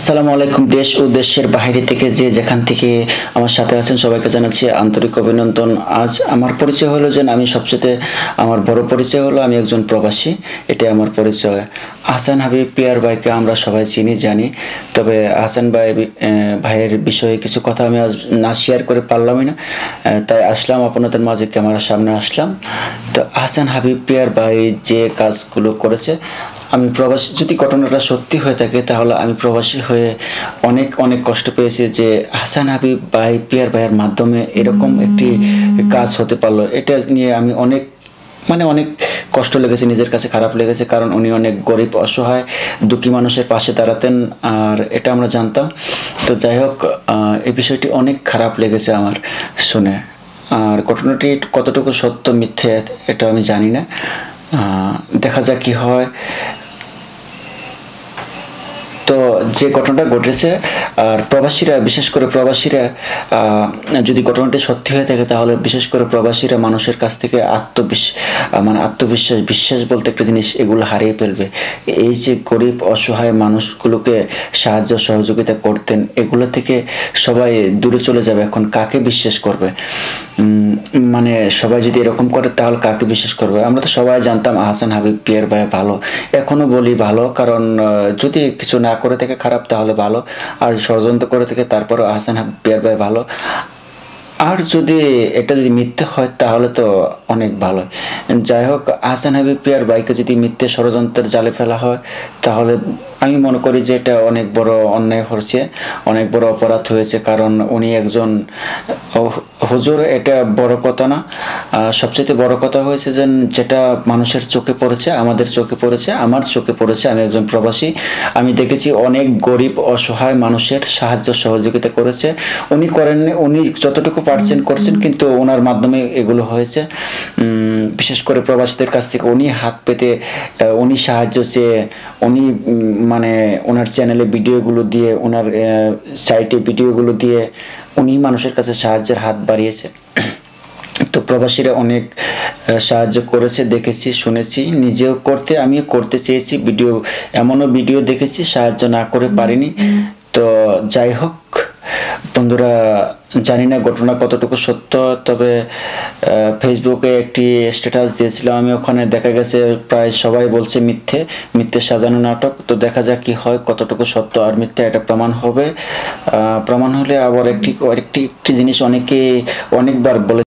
আসসালামু আলাইকুম, দেশ ও দেশের বাইরে থেকে যে যেখান থেকে আমার সাথে আছেন সবাইকে জানাচ্ছি আন্তরিক অভিনন্দন। আজ আমার পরিচয় হলো যে আমি সবচেয়ে আমার বড় পরিচয় হলো আমি একজন প্রবাসী, এটাই আমার পরিচয়। হাসান হাবিব পিয়ার ভাইকে আমরা সবাই চিনি, জানি। তবে হাসান ভাই ভাইয়ের বিষয়ে কিছু কথা আমি আজ না শেয়ার করে পারলামই না। তাই আসলাম, আপনাদের মাঝে ক্যামেরার সামনে আসলাম। তো হাসান হাবিব পিয়ার ভাই যে কাজগুলো করেছে, আমি প্রবাসী, যদি ঘটনাটা সত্যি হয়ে থাকে, তাহলে আমি প্রবাসী হয়ে অনেক অনেক কষ্ট পেয়েছি যে হাসান হাবিব ভাই, পিয়ার ভাইয়ের মাধ্যমে এরকম একটি কাজ হতে পারল। এটা নিয়ে আমি অনেক মানে অনেক কষ্ট লেগেছে, নিজের কাছে খারাপ লেগেছে, কারণ উনি অনেক গরিব, অসহায়, দুঃখী মানুষের পাশে দাঁড়াতেন, আর এটা আমরা জানতাম। তো যাই হোক এই বিষয়টি অনেক খারাপ লেগেছে আমার শুনে। আর ঘটনাটি কতটুকু সত্য, মিথ্যে, এটা আমি জানি না। দেখা যাক কি হয়। যে ঘটনাটা ঘটেছে, আর প্রবাসীরা, বিশেষ করে প্রবাসীরা যদি ঘটনাটি সত্যি হয়ে থাকে, তাহলে বিশেষ করে প্রবাসীরা মানুষের কাছ থেকে আত্মবিশ্বাস মানে আত্মবিশ্বাস, বিশ্বাস বলতে একটা জিনিস, এগুলো হারিয়ে ফেলবে। এই যে গরিব, অসহায় মানুষগুলোকে সাহায্য, সহযোগিতা করতেন, এগুলো থেকে সবাই দূরে চলে যাবে। এখন কাকে বিশ্বাস করবে? মানে সবাই যদি এরকম করে, তাহলে কাকে বিশ্বাস করবে? আমরা তো সবাই জানতাম, আহসান হাবিব পিয়ার ভাই ভালো। এখনও বলি ভালো, কারণ যদি কিছু না করে থেকে খারাপ, তাহলে ভালো। আর ষড়যন্ত্র করে থেকে তারপরে আহসান হাবিব পিয়ার ভাই ভালো। আর যদি এটা যদি মিথ্যে হয়, তাহলে তো অনেক ভালো। যাই হোক, আহসান হাবিব পিয়ার বাইকে যদি মিথ্যে ষড়যন্ত্রের জালে ফেলা হয়, তাহলে আমি মনে করি যে এটা অনেক বড় অন্যায় হয়েছে অনেক বড় অপরাধ হয়েছে। কারণ উনি একজন হুজুর এটা বড় কথা না। সবচেয়ে বড় কথা হয়েছে যে যেটা মানুষের চোখে পড়েছে আমাদের চোখে পড়েছে আমার চোখে পড়েছে। আমি একজন প্রবাসী আমি দেখেছি অনেক গরিব অসহায় মানুষের সাহায্য সহযোগিতা করেছে। উনি করেননি উনি যতটুকু পারছেন করছেন কিন্তু ওনার মাধ্যমে এগুলো হয়েছে। বিশেষ করে প্রবাসীদের কাছ থেকে উনি হাত পেতে উনি সাহায্য চেয়ে উনি মানে ওনার চ্যানেলে ভিডিওগুলো দিয়ে ওনার সাইটে ভিডিওগুলো দিয়ে উনি মানুষের কাছে সাহায্যের হাত বাড়িয়েছে। তো প্রবাসীরা অনেক সাহায্য করেছে দেখেছি শুনেছি। নিজেও করতে আমিও করতে চেয়েছি। ভিডিও এমনও ভিডিও দেখেছি সাহায্য না করে পারিনি। তো যাই হোক বন্ধুরা, জানি না ঘটনা কতটুকু সত্য, তবে ফেসবুকে একটি স্ট্যাটাস দিয়েছিলাম আমি ওখানে দেখা গেছে প্রায় সবাই বলছে মিথ্যে মিথ্যে সাজানো নাটক, তো দেখা যাক কি হয়, কতটুকু সত্য আর মিথ্যে এটা প্রমাণ হবে। প্রমাণ হলে আবার একটি একটি একটি জিনিস অনেকে অনেকবার বলে